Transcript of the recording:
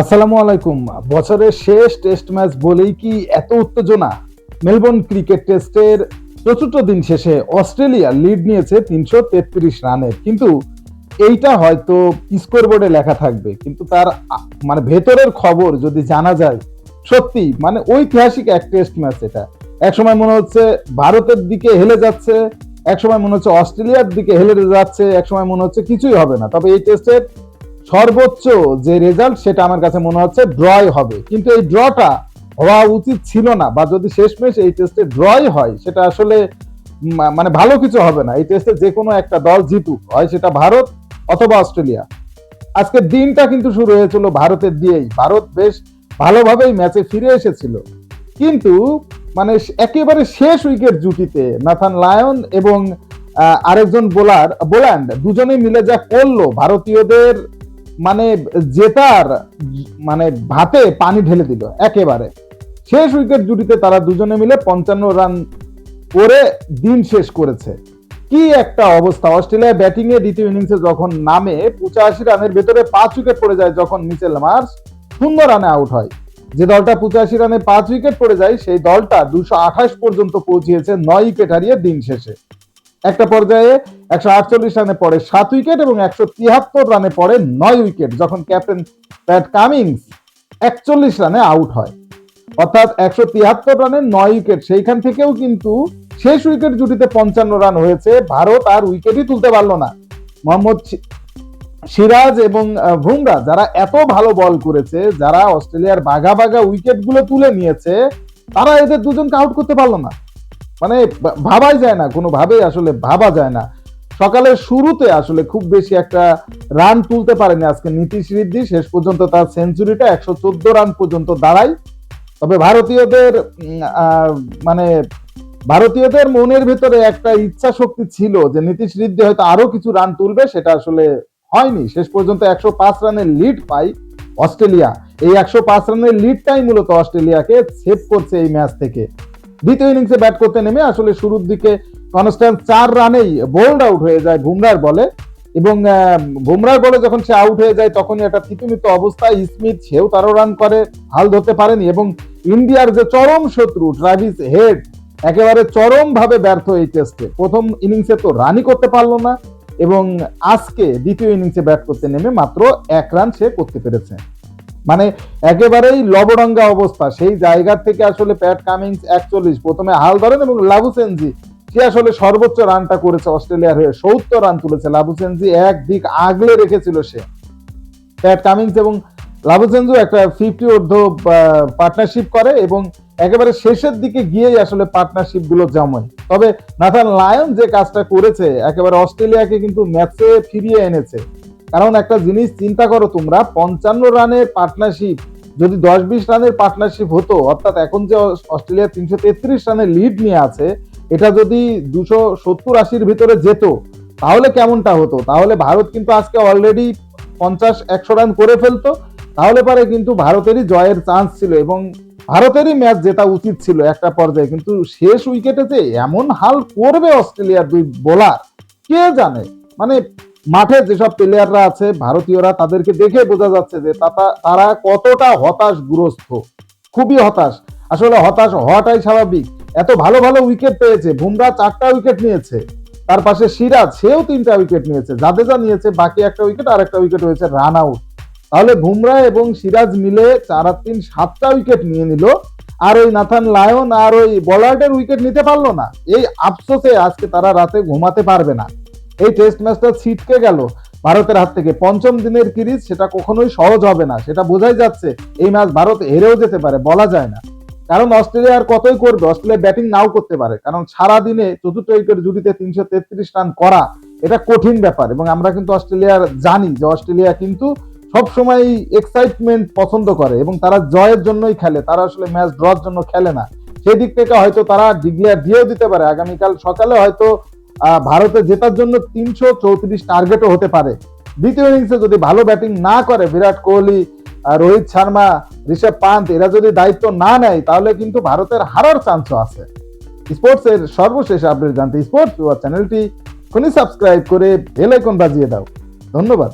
আসসালামু আলাইকুম। বছরের শেষ টেস্ট ম্যাচ বলেই কি এত উত্তেজনা? মেলবোর্ন ক্রিকেট টেস্টের চতুর্থ দিন শেষে অস্ট্রেলিয়া লিড নিয়েছে তিনশো তেত্রিশ রানের। কিন্তু এইটা হয়তো স্কোর বোর্ডে লেখা থাকবে। কিন্তু তার মানে ভেতরের খবর যদি জানা যায়, সত্যি মানে ঐতিহাসিক এক টেস্ট ম্যাচ এটা। একসময় মনে হচ্ছে ভারতের দিকে হেলে যাচ্ছে, একসময় মনে হচ্ছে অস্ট্রেলিয়ার দিকে হেলে যাচ্ছে, একসময় মনে হচ্ছে কিছুই হবে না। তবে এই টেস্টের সর্বোচ্চ যে রেজাল্ট সেটা আমার কাছে মনে হচ্ছে ড্রয় হবে। কিন্তু এই ড্রটা হওয়া উচিত ছিল না বা যদি শেষমেশ এই টেস্টে ড্রই হয়, সেটা আসলে মানে ভালো কিছু হবে না। এই টেস্টে যে কোনো একটা দল জিতুক, হয় সেটা ভারত অথবা অস্ট্রেলিয়া। আজকের দিনটা কিন্তু শুরু হয়েছিল ভারতের দিয়েই। ভারত বেশ ভালোভাবেই ম্যাচে ফিরে এসেছিল। কিন্তু মানে একেবারে শেষ উইকেট জুটিতে নাথান লায়ন এবং আরেকজন বোলার, বোল্যান্ড দুজনে মিলে যা করল, ভারতীয়দের মানে জেতার মানে ভাতে পানি ঢেলে দিল, একেবারে। শেষ উইকেট জুটিতে তারা দুজনে মিলে পঞ্চান্ন রান করে দিন শেষ করেছে। কি একটা অবস্থা! অস্ট্রেলিয়া ব্যাটিং এ দ্বিতীয় ইনিংসে যখন নামে, পঁচাশি রানের ভেতরে পাঁচ উইকেট পড়ে যায় যখন মিচেল মার্স শূন্য রানে আউট হয়। যে দলটা পঁচাশি রানে পাঁচ উইকেট পড়ে যায়, সেই দলটা দুশো আঠাশ পর্যন্ত পৌঁছিয়েছে, নয় উইকেট হারিয়ে দিন শেষে। একটা পর্যায়ে একশো আটচল্লিশ রানে পড়ে সাত উইকেট এবং একশো তিয়াত্তর রানে পড়ে নয় উইকেট যখন ক্যাপ্টেন প্যাট কামিংস একচল্লিশ রানে আউট হয়। অর্থাৎ একশো তিয়াত্তর রানে নয় উইকেট, সেইখান থেকেও কিন্তু শেষ উইকেট জুটিতে পঞ্চান্ন রান হয়েছে। ভারত আর উইকেটই তুলতে পারল না। মোহাম্মদ সিরাজ এবং বুমরা যারা এত ভালো বল করেছে, যারা অস্ট্রেলিয়ার বাঘা বাঘা উইকেটগুলো তুলে নিয়েছে, তারা এদের দুজনকে আউট করতে পারল না। মানে ভাবাই যায় না, কোনোভাবেই আসলে ভাবা যায় না। সকালের শুরুতে আসলে খুব বেশি একটা রান তুলতে পারেনি আজকে নীতিশ রিদ্ধি। শেষ পর্যন্ত তার সেঞ্চুরিটা একশো চোদ্দ রান পর্যন্ত দাঁড়ায়। তবে ভারতীয়দের মানে ভারতীয়দের মনের ভেতরে একটা ইচ্ছা শক্তি ছিল যে নীতিশ রিদ্ধি হয়তো আরও কিছু রান তুলবে, সেটা আসলে হয়নি। শেষ পর্যন্ত একশো পাঁচ রানের লিড পায় অস্ট্রেলিয়া। এই একশো পাঁচ রানের লিডটাই মূলত অস্ট্রেলিয়াকে সেভ করছে এই ম্যাচ থেকে। দ্বিতীয় ইনিংসে ব্যাট করতে নেমে আসলে শুরুর দিকে কনস্ট্যান্ট চার রানেই বোল্ড আউট হয়ে যায় বুমরার বলে। এবং বুমরার বলে যখন সে আউট হয়ে যায়, তখনই একটা থিতুমিত অবস্থায় স্মিথ সেও তারও রান করে, হাল ধরতে পারেনি এবং ইন্ডিয়ার যে চরম শত্রু, ট্রাভিস হেড, একেবারে চরম ভাবে ব্যর্থ এই টেস্টে প্রথম ইনিংসে তো রানই করতে পারল না এবং আজকে দ্বিতীয় ইনিংসে ব্যাট করতে নেমে মাত্র এক রান সে করতে পেরেছে। মানে একেবারেই লবডঙ্গা অবস্থা। সেই জায়গা থেকে আসলে প্যাট কামিংস একচল্লিশ, প্রথমে হাল ধরেন এবং লাবুসেনজি সে আসলে সর্বোচ্চ রানটা করেছে অস্ট্রেলিয়ার হয়ে, সত্তর রান তুলেছে লাবুসেনজি এক আগলে রেখেছিল সে। প্যাট কামিংস এবং লাবুসেনজু একটা ফিফটি অর্ধ পার্টনারশিপ করে এবং একেবারে শেষের দিকে গিয়েই আসলে পার্টনারশিপগুলো জমায়। তবে নাথান লায়ন যে কাজটা করেছে, একেবারে অস্ট্রেলিয়াকে কিন্তু ম্যাচে ফিরিয়ে এনেছে। কারণ একটা জিনিস চিন্তা করো তোমরা, পঞ্চান্ন রানের পার্টনারশিপ যদি দশ বিশ রানের পার্টনারশিপ হতো, অর্থাৎ এখন যে অস- অস্ট্রেলিয়া তিনশো তেত্রিশ রানের লিড নিয়ে আছে এটা যদি দুশো সত্তর আশির ভিতরে যেত, তাহলে কেমনটা হতো? তাহলে ভারত কিন্তু আজকে অলরেডি পঞ্চাশ, একশো রান করে ফেলতো। তাহলে পরে কিন্তু ভারতেরই জয়ের চান্স ছিল এবং ভারতেরই ম্যাচ জেতা উচিত ছিল একটা পর্যায়ে। কিন্তু শেষ উইকেটে যে এমন হাল করবে অস্ট্রেলিয়ার দুই বোলার কে জানে? মানে মাঠে যেসব প্লেয়াররা আছে, ভারতীয়রা তাদেরকে দেখে বোঝা যাচ্ছে যে তারা কতটা হতাশগ্রস্ত। খুবই হতাশ। আসলে হতাশ হওয়াটাই স্বাভাবিক। এত ভালো ভালো উইকেট পেয়েছে। বুমরা চারটা উইকেট নিয়েছে। তার পাশে সিরাজ, সেও তিনটা উইকেট নিয়েছে। জাদেজা নিয়েছে, বাকি একটা উইকেট আর একটা উইকেট হয়েছে রান আউট তাহলে বুমরা এবং সিরাজ মিলে চার আর তিন সাতটা উইকেট নিয়ে নিল। আর ওই নাথান লায়ন আর ওই বলার্ডের উইকেট নিতে পারল না। এই আফসোসে আজকে তারা রাতে ঘুমাতে পারবে না। এই টেস্ট ম্যাচটা ছিটকে গেল ভারতের হাত থেকে। পঞ্চম দিনের সিরিজ সেটা কখনোই সহজ হবে না। সেটা বোঝাই যাচ্ছে, এই ম্যাচ ভারত হেরেও যেতে পারে, বলা যায় না। কারণ অস্ট্রেলিয়া আর কতই করবে, অস্ট্রেলিয়া ব্যাটিং নাও করতে পারে। কারণ সারা দিনে চতুর্থ উইকেট জুটিতে তিনশো তেত্রিশ রান করা, এটা কঠিন ব্যাপার এবং আমরা কিন্তু অস্ট্রেলিয়ার জানি যে অস্ট্রেলিয়া কিন্তু সবসময় এক্সাইটমেন্ট পছন্দ করে এবং তারা জয়ের জন্যই খেলে, তারা আসলে ম্যাচ ড্রর জন্য খেলে না। সেই দিক থেকে হয়তো তারা ডিক্লেয়ার দিয়েও দিতে পারে, আগামীকাল সকালে হয়তো ভারতে জেতার জন্য তিনশো চৌত্রিশ টার্গেটও হতে পারে। দ্বিতীয় ইনিংসে যদি ভালো ব্যাটিং না করে, বিরাট কোহলি রোহিত শর্মা, ঋষভ পান্ত এরা যদি দায়িত্ব না নেয়, তাহলে কিন্তু ভারতের হারার চান্সও আছে। স্পোর্টস এর সর্বশেষ আপডেট জানতে স্পোর্টস চ্যানেলটি খুনি সাবস্ক্রাইব করে বেল আইকন বাজিয়ে দাও। ধন্যবাদ।